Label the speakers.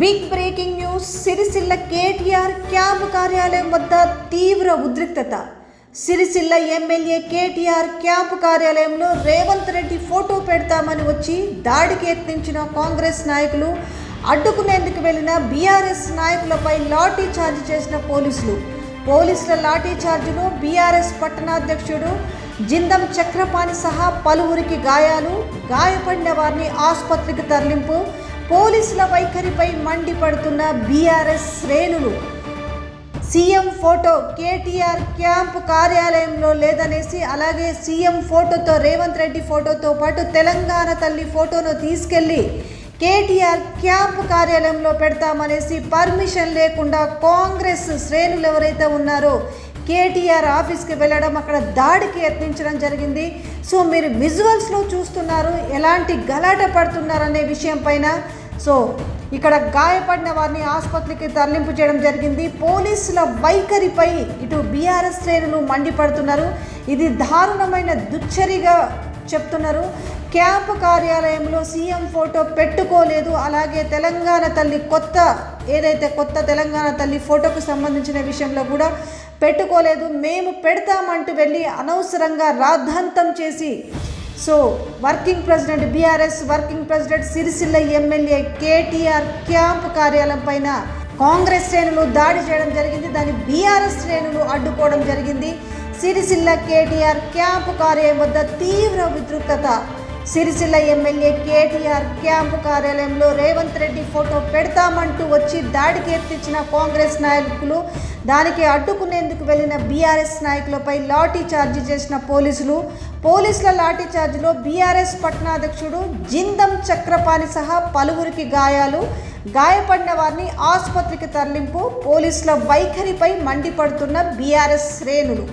Speaker 1: Big breaking news Sircilla KTR camp కార్యాలయం వద్ద తీవ్ర ఉద్రిక్తత. సిరిసిల్ల ఎమ్మెల్యే కేటీఆర్ క్యాంపు కార్యాలయంలో రేవంత్ రెడ్డి ఫోటో పెడతామని వచ్చి దాడికి యత్నించిన కాంగ్రెస్ నాయకులు అడ్డుకునేందుకు వెళ్ళిన బీఆర్ఎస్ నాయకులపై లాఠీ చార్జ్ చేసిన పోలీసులు. పోలీసుల లాఠీ చార్జును బీఆర్ఎస్ పట్టణాధ్యక్షుడు జిందం చక్రపాణి సహా పలువురికి గాయాలు గాయపడిన వారిని ఆసుపత్రికి తరలింపు పోలీసుల వైఖరిపై మండిపడుతున్న బీఆర్ఎస్ శ్రేణులు. సీఎం ఫోటో కేటీఆర్ క్యాంప్ కార్యాలయంలో లేదనేసి అలాగే సీఎం ఫోటోతో రేవంత్ రెడ్డి ఫోటోతో పాటు తెలంగాణ తల్లి ఫోటోను తీసుకెళ్ళి కేటీఆర్ క్యాంప్ కార్యాలయంలో పెడతామనేసి పర్మిషన్ లేకుండా కాంగ్రెస్ శ్రేణులు ఎవరైతే ఉన్నారో కేటీఆర్ ఆఫీస్కి వెళ్ళడం అక్కడ దాడికి యత్నించడం జరిగింది. సో మీరు విజువల్స్లో చూస్తున్నారు ఎలాంటి గలాట పడుతున్నారనే విషయం పైన సో ఇక్కడ గాయపడిన వారిని ఆసుపత్రికి తరలింపు చేయడం జరిగింది. పోలీసుల వైఖరిపై ఇటు బీఆర్ఎస్ శ్రేణులు మండిపడుతున్నారు. ఇది దారుణమైన దుచ్చరిగా చెప్తున్నారు. క్యాంప్ కార్యాలయంలో సీఎం ఫోటో పెట్టుకోలేదు. అలాగే తెలంగాణ తల్లి కొత్త ఏదైతే కొత్త తెలంగాణ తల్లి ఫోటోకు సంబంధించిన విషయంలో కూడా పెట్టుకోలేదు. మేము పెడతామంటూ వెళ్ళి అనవసరంగా రాద్ధాంతం చేసి so working president BRS working president Sircilla MLA KTR camp కార్యాలయం పైన కాంగ్రెస్ శ్రేణులు దాడి చేయడం జరిగింది. దాన్ని బీఆర్ఎస్ శ్రేణులు అడ్డుకోవడం జరిగింది. సిరిసిల్ల కేటీఆర్ క్యాంపు కార్యాలయం వద్ద తీవ్ర ఉద్రిక్తత సిరిసిల్ల ఎమ్మెల్యే కేటీఆర్ క్యాంపు కార్యాలయంలో రేవంత్ రెడ్డి ఫోటో పెడతామంటూ వచ్చి దాడికి ఎత్తించిన కాంగ్రెస్ నాయకులు దానికి అడ్డుకునేందుకు వెళ్ళిన బీఆర్ఎస్ నాయకులపై లాఠీ చార్జీ చేసిన పోలీసులు పోలీసుల లాఠీ చార్జీలో బీఆర్ఎస్ పట్టణాధ్యక్షుడు జిందం చక్రపాణి సహా పలువురికి గాయాలు. గాయపడిన వారిని ఆసుపత్రికి తరలింపు పోలీసుల వైఖరిపై మండిపడుతున్న బీఆర్ఎస్ శ్రేణులు.